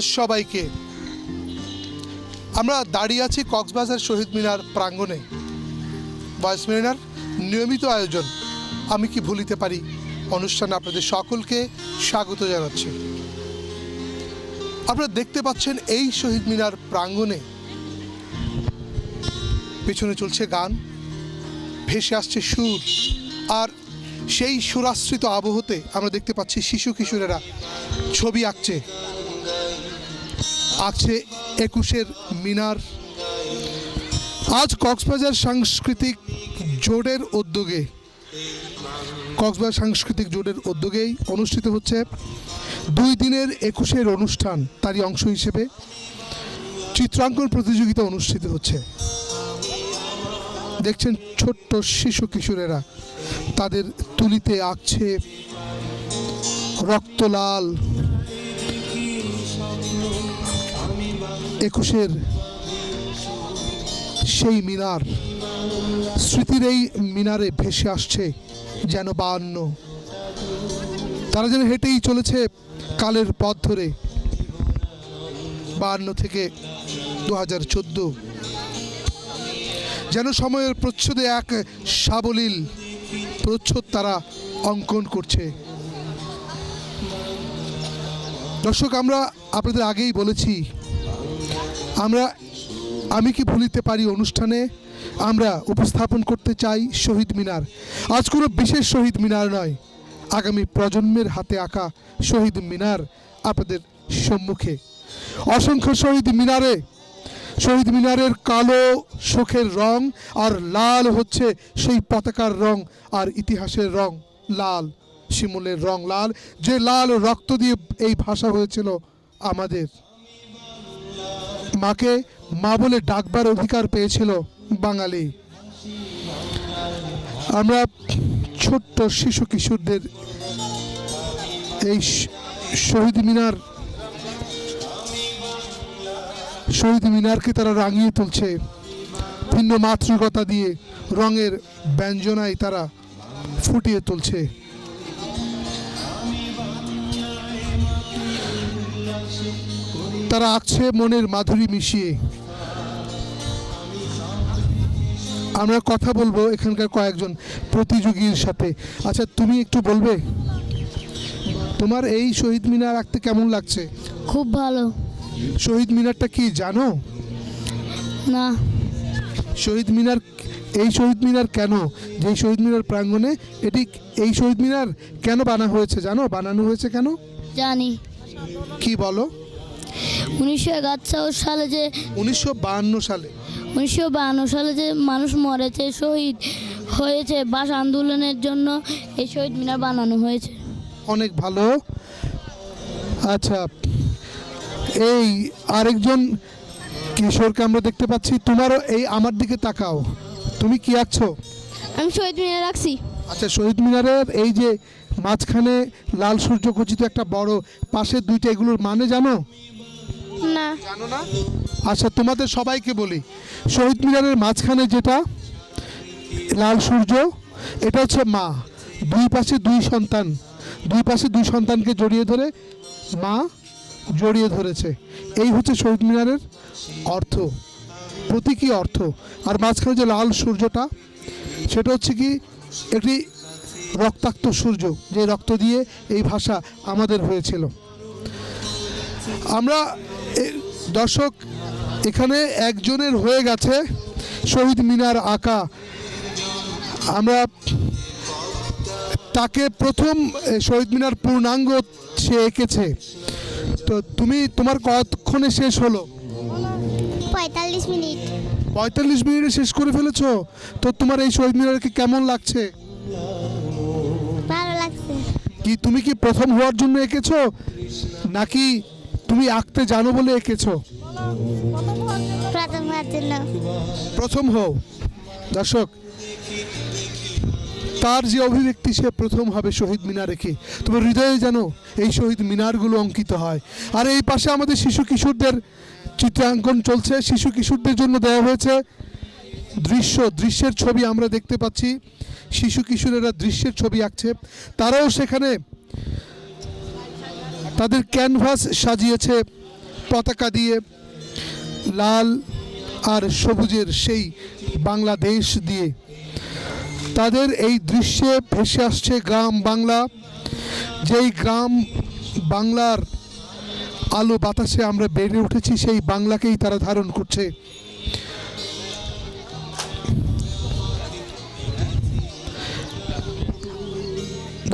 সবাইকে। আমরা দাঁড়িয়ে আছি কক্সবাজার শহীদ মিনার প্রাঙ্গণে। ভয়েস মিনার নিয়মিত আয়োজন। আমি কি ভুলিতে পারি? অনুষ্ঠানে আপনাদের সকলকে স্বাগত জানাচ্ছি। আপনারা দেখতে পাচ্ছেন এই শহীদ মিনার প্রাঙ্গণে পেছনে চলছে গান, ভেসে আসছে সুর, আর সেই সুরাশ্রিত আবহতে আমরা দেখতে পাচ্ছি শিশু কিশোরেরা ছবি আঁকছে। আছে একুশের মিনার। আজ কক্সবাজার সাংস্কৃতিক জোটের উদ্যোগে, কক্সবাজার সাংস্কৃতিক জোটের উদ্যোগেই অনুষ্ঠিত হচ্ছে দুই দিনের একুশের অনুষ্ঠান, তারই অংশ হিসেবে চিত্রাঙ্কন প্রতিযোগিতা অনুষ্ঠিত হচ্ছে। দেখছেন ছোট্ট শিশু কিশোরেরা, তাদের তুলিতে আঁকছে রক্তলাল একুশের সেই মিনার, স্মৃতির এই মিনারে ভেসে আসছে যেন বাহান্ন তারা যেন হেঁটেই চলেছে কালের পথ ধরে। বাহান্ন থেকে দু হাজার চোদ্দ। যেন সময়ের প্রচ্ছদে এক সাবলীল প্রচ্ছদ তারা অঙ্কন করছে। দর্শক, আমরা আপনাদের আগেই বলেছি আমরা, আমি কি ভুলিতে পারি অনুষ্ঠানে? আমরা উপস্থাপন করতে চাই শহীদ মিনার। আজ কোনো বিশেষ শহীদ মিনার নয়। আগামী প্রজন্মের হাতে আঁকা শহীদ মিনার আপনাদের সম্মুখে। অসংখ্য শহীদ মিনারে, শহীদ মিনারের কালো শোকের রং আর লাল হচ্ছে সেই পতাকার রং আর ইতিহাসের রং লাল, শিমুলের রং লাল। যে লাল রক্ত দিয়ে এই ভাষা হয়েছিল আমাদের। মাকে মা বলে ডাকবার অধিকার পেয়েছিল বাঙালি। আমরা ছোট্ট শিশু কিশোরদের এই শহীদ মিনার, শহীদ মিনারকে তারা রাঙিয়ে তুলছে। ভিন্ন মাতৃকতা দিয়ে রঙের ব্যঞ্জনায় তারা ফুটিয়ে তুলছে। তারা আঁকছে মনের মাধুরী মিশিয়ে। আমরা কথা বলব এখানকার কয়েকজন প্রতিযোগীর সাথে। আচ্ছা তুমি একটু বলবে? তোমার এই শহীদ মিনার আঁকতে কেমন লাগছে? খুব ভালো। শহীদ মিনারটা কি জানো? না। শহীদ মিনার এই শহীদ মিনার কেন? যে শহীদ মিনার প্রাঙ্গণে এটি এই শহীদ মিনার কেন বানা হয়েছে জানো? বানানো হয়েছে কেন? জানি। কি বলো? উনিশশো একাত্তর সালে যে উনিশশো সালে। উনিশশো সালে যে মানুষ মরেছে শহীদ হয়েছে বাস আন্দোলনের জন্য এই শহীদ মিনার বানানো হয়েছে। অনেক ভালো। আচ্ছা এই আরেকজন কিশোরকে আমরা দেখতে পাচ্ছি। তোমারও এই আমার দিকে তাকাও। তুমি কি আঁকছো? আমি শহীদ মিনার রাখছি আচ্ছা শহীদ মিনারের এই যে মাঝখানে লাল সূর্য খচিত একটা বড় পাশে দুইটা এগুলোর মানে জানো? না। জানো না? আচ্ছা তোমাদের সবাইকে বলি। শহীদ মিনারের মাঝখানে যেটা লাল সূর্য এটা হচ্ছে মা। দুই পাশে দুই সন্তান। দুই পাশে দুই সন্তানকে জড়িয়ে ধরে মা জড়িয়ে ধরেছে। এই হচ্ছে শহীদ মিনারের অর্থ। প্রতীকী অর্থ। আর মাঝখানে যে লাল সূর্যটা সেটা হচ্ছে কি একটি রক্তাক্ত সূর্য যে রক্ত দিয়ে এই ভাষা আমাদের হয়েছিল। আমরা দর্শক এখানে একজনের হয়ে গেছে শহীদ মিনার আঁকা। আমরা তাকে প্রথম শহীদ মিনার পূর্ণাঙ্গ সে এঁকেছে। তো তুমি তোমার কতক্ষণে শেষ হলো? পঁয়তাল্লিশ মিনিট। পঁয়তাল্লিশ মিনিটে শেষ করে ফেলেছো? তো তোমার এই শহীদ মিনারকে কেমন লাগছে? কি তুমি কি প্রথম হওয়ার জন্য এঁকেছো? নাকি তুমি আঁকতে জানো বলে এঁকেছো? প্রথম হওয়ার জন্য। প্রথম হও। দর্শক তার যে অভিব্যক্তি সে প্রথম হবে শহীদ মিনার রেখে তবে হৃদয়ে যেন এই শহীদ মিনারগুলো অঙ্কিত হয়। আর এই পাশে আমাদের শিশু কিশোরদের চিত্রাঙ্কন চলছে। শিশু কিশোরদের জন্য দেওয়া হয়েছে দৃশ্য, দৃশ্যের ছবি আমরা দেখতে পাচ্ছি। শিশু কিশোরেরা দৃশ্যের ছবি আঁকছে। তারাও সেখানে তাদের ক্যানভাস সাজিয়েছে পতাকা দিয়ে। লাল আর সবুজের সেই বাংলাদেশ দিয়ে। তাদের এই দৃশ্যে ভেসে আসছে গ্রাম বাংলা। যেই গ্রাম বাংলার আলো বাতাসে আমরা বেড়ে উঠেছি, সেই বাংলাকেই তারা ধারণ করছে।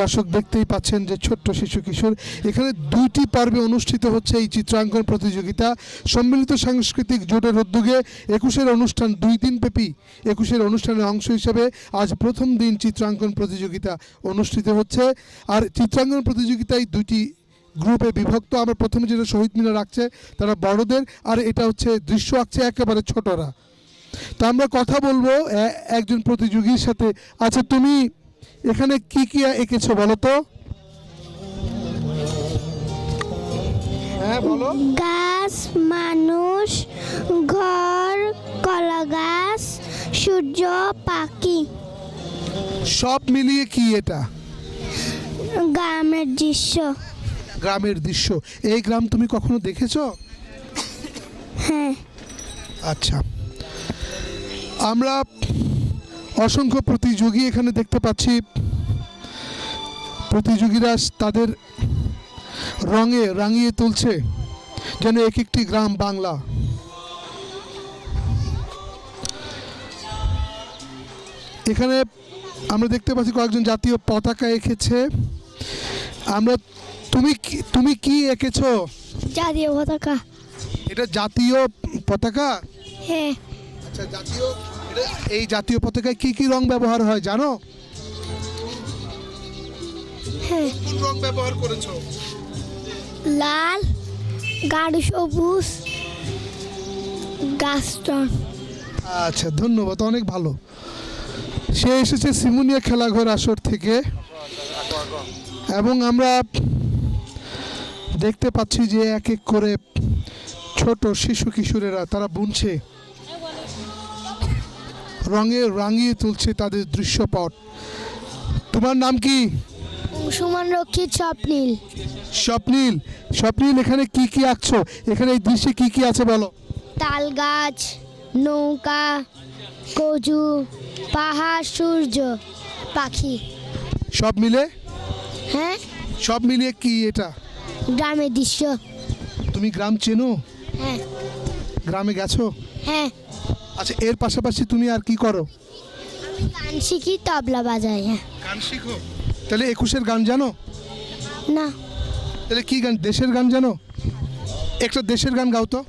দর্শক দেখতেই পাচ্ছেন যে ছোট্ট শিশু কিশোর এখানে দুইটি পর্বে অনুষ্ঠিত হচ্ছে এই চিত্রাঙ্কন প্রতিযোগিতা। সম্মিলিত সাংস্কৃতিক জোটের উদ্যোগে একুশের অনুষ্ঠান দুই দিন ব্যাপী। একুশের অনুষ্ঠানের অংশ হিসেবে আজ প্রথম দিন চিত্রাঙ্কন প্রতিযোগিতা অনুষ্ঠিত হচ্ছে। আর চিত্রাঙ্কন প্রতিযোগিতায় দুইটি গ্রুপে বিভক্ত। আমরা প্রথমে যেটা শহীদ মিনার রাখছে তারা বড়দের, আর এটা হচ্ছে দৃশ্য আঁকছে একেবারে ছোটরা। তো আমরা কথা বলব একজন প্রতিযোগীর সাথে। আচ্ছা তুমি এখানে কি কি এঁকেছো বলো তো? হ্যাঁ বলো। গাছ মানুষ ঘর কলা গাছ সূর্য পাখি। সব মিলিয়ে কি এটা? গ্রামের দৃশ্য। গ্রামের দৃশ্য। এই গ্রাম তুমি কখনো দেখেছ? হ্যাঁ। আচ্ছা। আমরা অসংখ্য প্রতিযোগী এখানে দেখতে পাচ্ছি। প্রতিযোগীরা তাদের রঙে রাঙিয়ে তুলছে যেন এক একটি গ্রাম বাংলা। এখানে আমরা দেখতে পাচ্ছি কয়েকজন জাতীয় পতাকা এঁকেছে। আমরা তুমি তুমি কি এঁকেছো? জাতীয় পতাকা। এটা জাতীয় পতাকা? হ্যাঁ। আচ্ছা জাতীয় এই জাতীয় পতাকায় কি কি রং ব্যবহার হয় জানো? হ্যাঁ। কোন রং ব্যবহার করেছ? লাল গাঢ় সবুজ গাছটন আচ্ছা ধন্যবাদ অনেক ভালো। সে এসেছে সিমুনিয়া খেলাঘর আসর থেকে। এবং আমরা দেখতে পাচ্ছি যে এক এক করে ছোট শিশু কিশোরেরা তারা বুনছে। রঙে রাঙিয়ে তুলছে তাদের দৃশ্যপট। তোমার নাম কি? সুমন রক্ষিত স্বপ্নীল। স্বপ্নীল? স্বপ্নীল এখানে কি কি আঁকছো? এখানে এই দৃশ্যে কি কি আছে বলো? তাল গাছ নৌকা কচু পাহাড় সূর্য পাখি। সব মিলে? হ্যাঁ? সব মিলিয়ে কি এটা? গ্রামের দৃশ্য। তুমি গ্রাম চেনো? হ্যাঁ। গ্রামে গেছো? হ্যাঁ। আচ্ছা এর পাশাপাশি তুমি আর কি করো? গান শিখি তবলা বাজাই। হ্যাঁ গান শিখো? তাহলে একুশের গান জানো? না। তাহলে কি গান দেশের গান জানো? একটা দেশের গান গাও তো।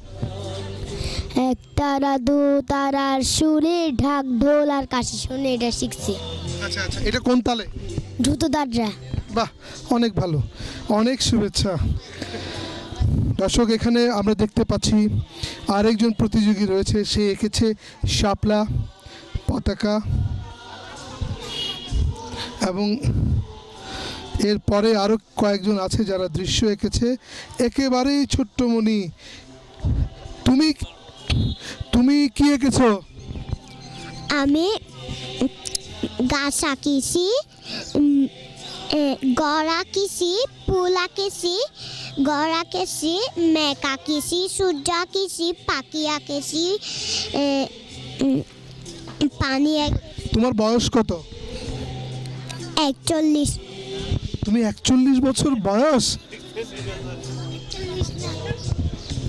এক তারা দু তারার সুরে ঢাক ঢোল আর কাশি শুনে এটা শিখছি। আচ্ছা আচ্ছা এটা কোন তালে? দ্রুত দাদরা বাহ অনেক ভালো। অনেক শুভেচ্ছা। দর্শক, এখানে আমরা দেখতে পাচ্ছি আরেকজন প্রতিযোগী রয়েছে, সে এঁকেছে শাপলা পতাকা এবং এরপরে আরও কয়েকজন আছে যারা দৃশ্য এঁকেছে। একেবারেই ছোট্টমণি তুমি তুমি কি এঁকেছো? আমি গাছ আঁকিছি গড় আঁকিছি ফুল আঁকিছি গড় আঁকেছি মেঘ আঁকিছি সূর্য আঁকিছি পাখি আঁকেছি এ, পানি তোমার বয়স কত? একচল্লিশ। তুমি একচল্লিশ বছর বয়স?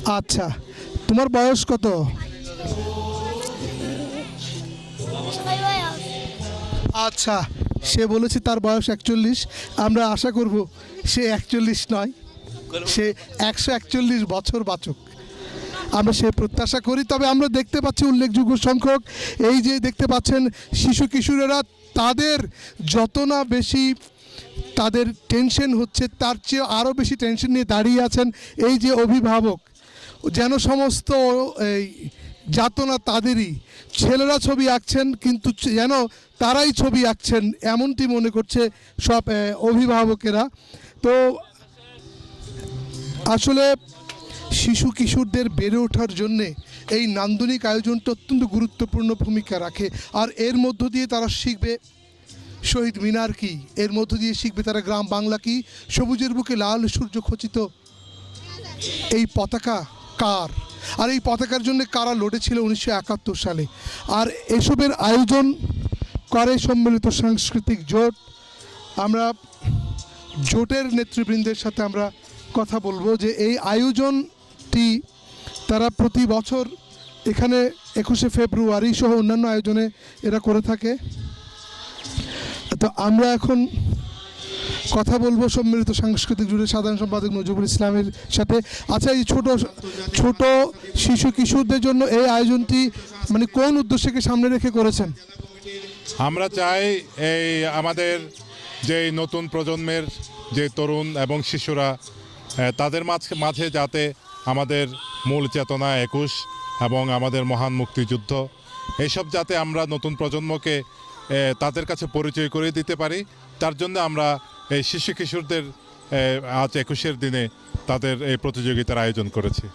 আচ্ছা তোমার বয়স কত? আচ্ছা সে বলেছে তার বয়স একচল্লিশ। আমরা আশা করব সে একচল্লিশ নয়। সে একশো একচল্লিশ বছর বাচক। আমরা সে প্রত্যাশা করি। তবে আমরা দেখতে পাচ্ছি উল্লেখযোগ্য সংখ্যক। এই যে দেখতে পাচ্ছেন শিশু কিশোরেরা, তাদের যত না বেশি তাদের টেনশন হচ্ছে, তার চেয়ে আরও বেশি টেনশন নিয়ে দাঁড়িয়ে আছেন এই যে অভিভাবক। যেন সমস্ত এই যাতনা তাদেরই। ছেলেরা ছবি আঁকছেন, কিন্তু যেন তারাই ছবি আঁকছেন, এমনটি মনে করছে সব অভিভাবকেরা। তো আসলে শিশু কিশোরদের বেড়ে ওঠার জন্যে এই নান্দনিক আয়োজনটা অত্যন্ত গুরুত্বপূর্ণ ভূমিকা রাখে। আর এর মধ্য দিয়ে তারা শিখবে শহীদ মিনার কি? এর মধ্য দিয়ে শিখবে তারা গ্রাম বাংলা কি? সবুজের বুকে লাল সূর্য খচিত এই পতাকা কার? আর এই পতাকার জন্য কারা লড়েছিল উনিশশো একাত্তর সালে? আর এসবের আয়োজন করে সম্মিলিত সাংস্কৃতিক জোট। আমরা জোটের নেতৃবৃন্দের সাথে আমরা কথা বলব যে এই আয়োজনটি তারা প্রতি বছর এখানে একুশে ফেব্রুয়ারি সহ অন্যান্য আয়োজনে এরা করে থাকে। তো আমরা এখন কথা বলব সম্মিলিত সাংস্কৃতিক জুড়ে সাধারণ সম্পাদক নজরুল ইসলামের সাথে। আচ্ছা এই ছোট ছোট শিশু কিশোরদের জন্য এই আয়োজনটি মানে কোন উদ্দেশ্যকে সামনে রেখে করেছেন? আমরা চাই এই আমাদের যে নতুন প্রজন্মের যে তরুণ এবং শিশুরা তাদের মাঝ- মাঝে যাতে আমাদের মূল চেতনা একুশ এবং আমাদের মহান মুক্তিযুদ্ধ এইসব যাতে আমরা নতুন প্রজন্মকে তাদের কাছে পরিচয় করে দিতে পারি, তার জন্য আমরা এই শিশু কিশোরদের আজ একুশের দিনে তাদের এই প্রতিযোগিতার আয়োজন করেছি।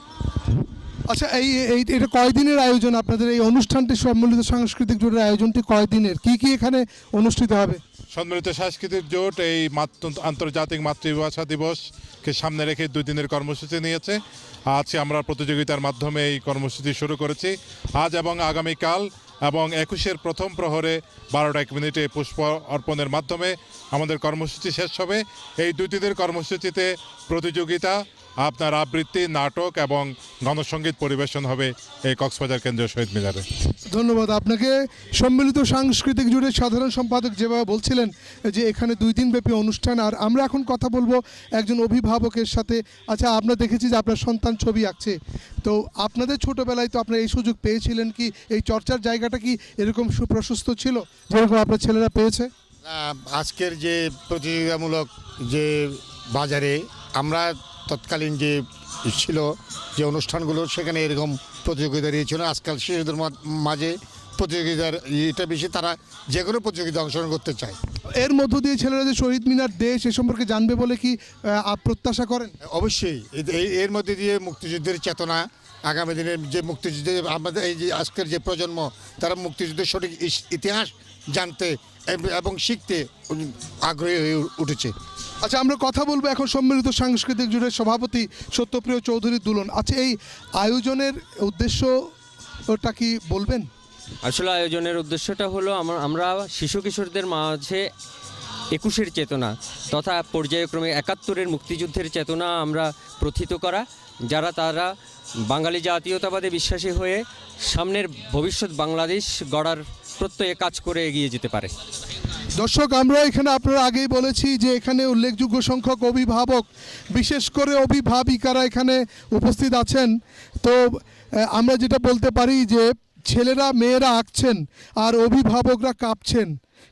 আচ্ছা এই এই এটা কয়দিনের আয়োজন? আপনাদের এই অনুষ্ঠানটি সম্মিলিত সাংস্কৃতিক জোটের আয়োজনটি কয়দিনের? কি কি এখানে অনুষ্ঠিত হবে? সম্মিলিত সাংস্কৃতিক জোট এই মাতৃ- আন্তর্জাতিক মাতৃভাষা দিবসকে সামনে রেখে দুই দিনের কর্মসূচি নিয়েছে। আজ আমরা প্রতিযোগিতার মাধ্যমে এই কর্মসূচি শুরু করেছি। আজ এবং আগামীকাল এবং একুশের প্রথম প্রহরে বারোটা এক মিনিটে পুষ্প অর্পণের মাধ্যমে আমাদের কর্মসূচি শেষ হবে। এই দুই দিনের কর্মসূচিতে প্রতিযোগিতা আপনার আবৃত্তি নাটক এবং গণসঙ্গীত পরিবেশন হবে এই কক্সবাজার কেন্দ্রীয় শহীদ মিনারে। ধন্যবাদ আপনাকে। সম্মিলিত সাংস্কৃতিক জুড়ে সাধারণ সম্পাদক যেভাবে বলছিলেন যে এখানে দুই দিন ব্যাপী অনুষ্ঠান আর আমরা এখন কথা বলব একজন অভিভাবকের সাথে। আচ্ছা আমরা দেখেছি যে আপনার সন্তান ছবি আঁকছে। তো আপনাদের ছোটবেলায় তো আপনারা এই সুযোগ পেয়েছিলেন কি? এই চর্চার জায়গাটা কি এরকম সুপ্রশস্ত ছিল? যেরকম আপনার ছেলেরা পেয়েছে? আজকের যে প্রতিযোগিতামূলক যে বাজারে আমরা তৎকালীন যে ছিল যে অনুষ্ঠানগুলো সেখানে এরকম প্রতিযোগিতা দিয়েছিল আজকাল শিশুদের মাঝে প্রতিযোগিতার এটা বেশি তারা যে কোনো প্রতিযোগিতা অংশগ্রহণ করতে চায়। এর মধ্য দিয়ে ছেলেরা যে শহীদ মিনার দেশ এ সম্পর্কে জানবে বলে কি প্রত্যাশা করেন? অবশ্যই। এই- এর মধ্যে দিয়ে মুক্তিযুদ্ধের চেতনা আগামী দিনের যে মুক্তিযুদ্ধে আমাদের এই যে আজকের যে প্রজন্ম তারা মুক্তিযুদ্ধের সঠিক ইস- ইতিহাস জানতে এবং শিখতে আগ্রহী হয়ে উঠেছে। আচ্ছা আমরা কথা বলব এখন সম্মিলিত সাংস্কৃতিক জুড়ে। সভাপতি সত্যপ্রিয় চৌধুরী দুলন আচ্ছা এই আয়োজনের উদ্দেশ্যটা কি বলবেন? আসলে আয়োজনের উদ্দেশ্যটা হলো আমরা আমরা শিশু কিশোরদের মাঝে একুশের চেতনা তথা পর্যায়ক্রমে একাত্তরের মুক্তিযুদ্ধের চেতনা আমরা প্রথিত করা। যারা তারা বাঙালি জাতীয়তাবাদে বিশ্বাসী হয়ে সামনের ভবিষ্যৎ বাংলাদেশ গড়ার প্রত্যয়ে কাজ করে এগিয়ে যেতে পারে। দর্শক, আমরা এখানে আপনারা আগেই বলেছি যে এখানে উল্লেখযোগ্য সংখ্যক অভিভাবক, বিশেষ করে অভিভাবিকারা এখানে উপস্থিত আছেন। তো আমরা যেটা বলতে পারি যে ছেলেরা, মেয়েরা আঁকছেন আর অভিভাবকরা কাঁপছেন।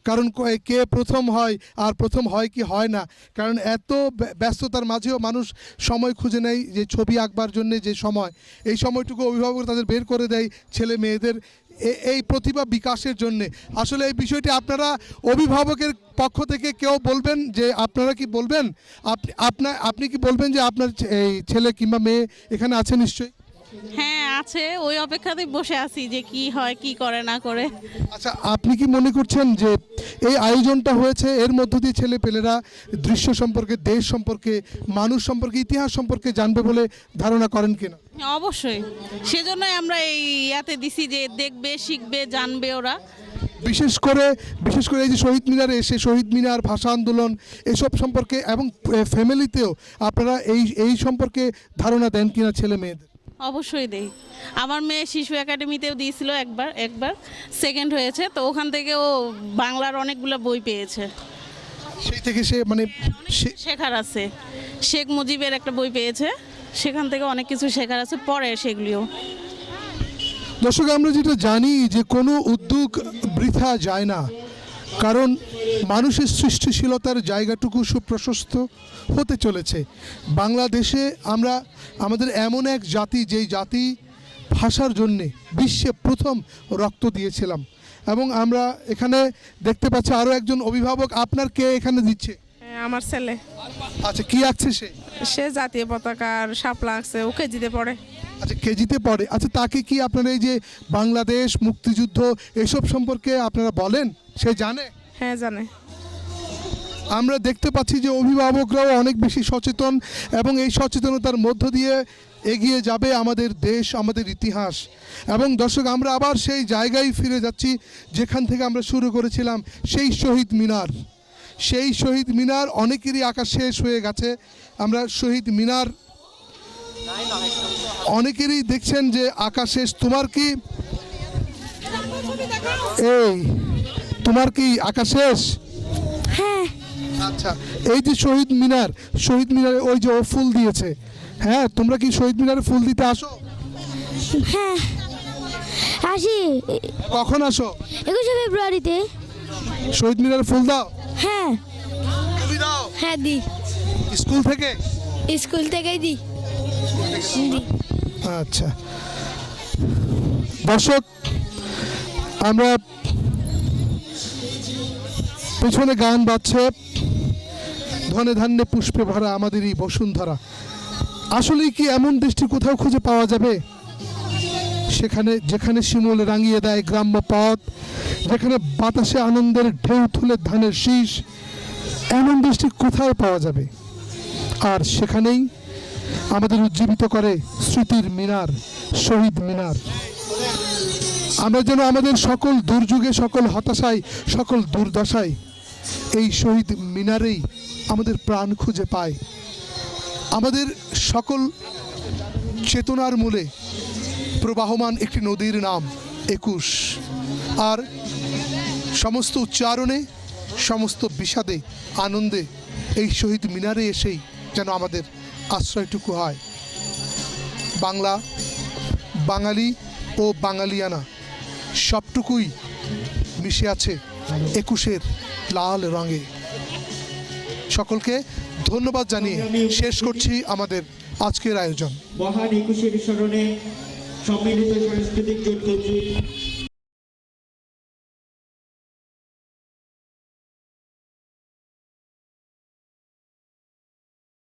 কারণ ক- প্রথম হয় আর প্রথম হয় কি হয় না। কারণ এত ব্যস্ততার মাঝেও মানুষ সময় খুঁজে নেয় যে ছবি আঁকবার জন্য যে সময়। এই সময়টুকু অভিভাবক তাদের বের করে দেয় ছেলে মেয়েদের এই প্রতিভা বিকাশের জন্য। আসলে এই বিষয়টি আপনারা অভিভাবকের পক্ষ থেকে কেউ বলবেন যে আপনারা কি বলবেন? আপনি আপনি কি বলবেন যে আপনার এই ছেলে কিংবা মেয়ে এখানে আছে নিশ্চয়ই? হ্যাঁ আছে ওই অপেক্ষাতেই বসে আছি যে কি হয় কি করে না করে। আচ্ছা আপনি কি মনে করছেন যে এই আয়োজনটা হয়েছে এর মধ্য দিয়ে ছেলে পেলেরা দৃশ্য সম্পর্কে দেশ সম্পর্কে মানুষ সম্পর্কে ইতিহাস সম্পর্কে জানবে বলে ধারণা করেন কিনা? অবশ্যই। সেজন্যই আমরা এই ইয়াতে দিছি যে দেখবে শিখবে জানবে ওরা। বিশেষ করে বিশেষ করে এই যে শহীদ মিনারে এসে শহীদ মিনার ভাষা আন্দোলন এসব সম্পর্কে এবং ফ্যামিলিতেও আপনারা এই এই সম্পর্কে ধারণা দেন কিনা ছেলে মেয়েদের? অবশ্যই দেই। আমার মেয়ে শিশু একাডেমিতেও দিয়েছিল একবার একবার। সেকেন্ড হয়েছে তো ওখান থেকে ও বাংলার অনেকগুলো বই পেয়েছে। সেই থেকে সে মানে শেখার আছে। শেখ মুজিবের একটা বই পেয়েছে সেখান থেকে অনেক কিছু শেখার আছে পরে সেগুলিও। দর্শক আমরা যেটা জানি যে কোনো উদ্যোগ বৃথা যায় না। কারণ মানুষের সৃষ্টিশীলতার জায়গাটুকু সুপ্রশস্ত হতে চলেছে। বাংলাদেশে আমরা আমাদের এমন এক জাতি যেই জাতি ভাষার জন্যে বিশ্বে প্রথম রক্ত দিয়েছিলাম। এবং আমরা এখানে দেখতে পাচ্ছি আরও একজন অভিভাবক। আপনার কে এখানে দিচ্ছে? হ্যাঁ, আমার ছেলে। আচ্ছা কি আঁকছে সে? সে জাতীয় পতাকার শাপলা আঁকছে ও কেজিতে পড়ে। আচ্ছা কেজিতে পড়ে। আচ্ছা তাকে কি আপনারা এই যে বাংলাদেশ মুক্তিযুদ্ধ এসব সম্পর্কে আপনারা বলেন? সে জানে? হ্যাঁ জানে। আমরা দেখতে পাচ্ছি যে অভিভাবকরাও অনেক বেশি সচেতন এবং এই সচেতনতার মধ্য দিয়ে এগিয়ে যাবে আমাদের দেশ আমাদের ইতিহাস। এবং দর্শক আমরা আবার সেই জায়গায় ফিরে যাচ্ছি যেখান থেকে আমরা শুরু করেছিলাম সেই শহীদ মিনার। সেই শহীদ মিনার অনেকেরই আঁকা শেষ হয়ে গেছে। আমরা শহীদ মিনার অনেকেরই দেখছেন যে আঁকা শেষ। তোমার কি? এই তোমার কি আঁকা শেষ? হ্যাঁ। আচ্ছা এই যে শহীদ মিনার শহীদ মিনারে ওই যে ও ফুল দিয়েছে হ্যাঁ তোমরা কি শহীদ মিনারে ফুল দিতে আসো? হ্যাঁ। আসি। কখন আসো? একুশে ফেব্রুয়ারিতে। শহীদ মিনারে ফুল দাও। হ্যাঁ। তুমি দাও। হ্যাঁ দি। স্কুল থেকে? স্কুল থেকেই দি। দি। আচ্ছা। দর্শক আমরা পেছনে গান বাজছে। ধনে ধান্যে পুষ্পে ভরা আমাদের এই বসুন্ধরা। আসলেই কি এমন দৃষ্টি কোথাও খুঁজে পাওয়া যাবে? সেখানে, যেখানে শিমুল রাঙিয়ে দেয় গ্রাম্য পথ, যেখানে বাতাসে আনন্দের ঢেউ তুলে ধানের শীষ, এমন দেশটি কোথায় পাওয়া যাবে? আর সেখানেই আমাদের উজ্জীবিত করে স্মৃতির মিনার, শহীদ মিনার। আমরা যেন আমাদের সকল দুর্যোগে, সকল হতাশায়, সকল দুর্দশায় এই শহীদ মিনারেই আমাদের প্রাণ খুঁজে পায়। আমাদের সকল চেতনার মূলে প্রবাহমান একটি নদীর নাম একুশ। আর সমস্ত উচ্চারণে, সমস্ত বিষাদে, আনন্দে এই শহীদ মিনারে এসেই যেন আমাদের আশ্রয়টুকু হয়। বাংলা, বাঙালি ও বাঙালিয়ানা সবটুকুই মিশে আছে একুশের লাল রঙে। সকলকে ধন্যবাদ জানিয়ে শেষ করছি আমাদের আজকের আয়োজন। মহান একুশের স্মরণে সম্মিলিত সাংস্কৃতিক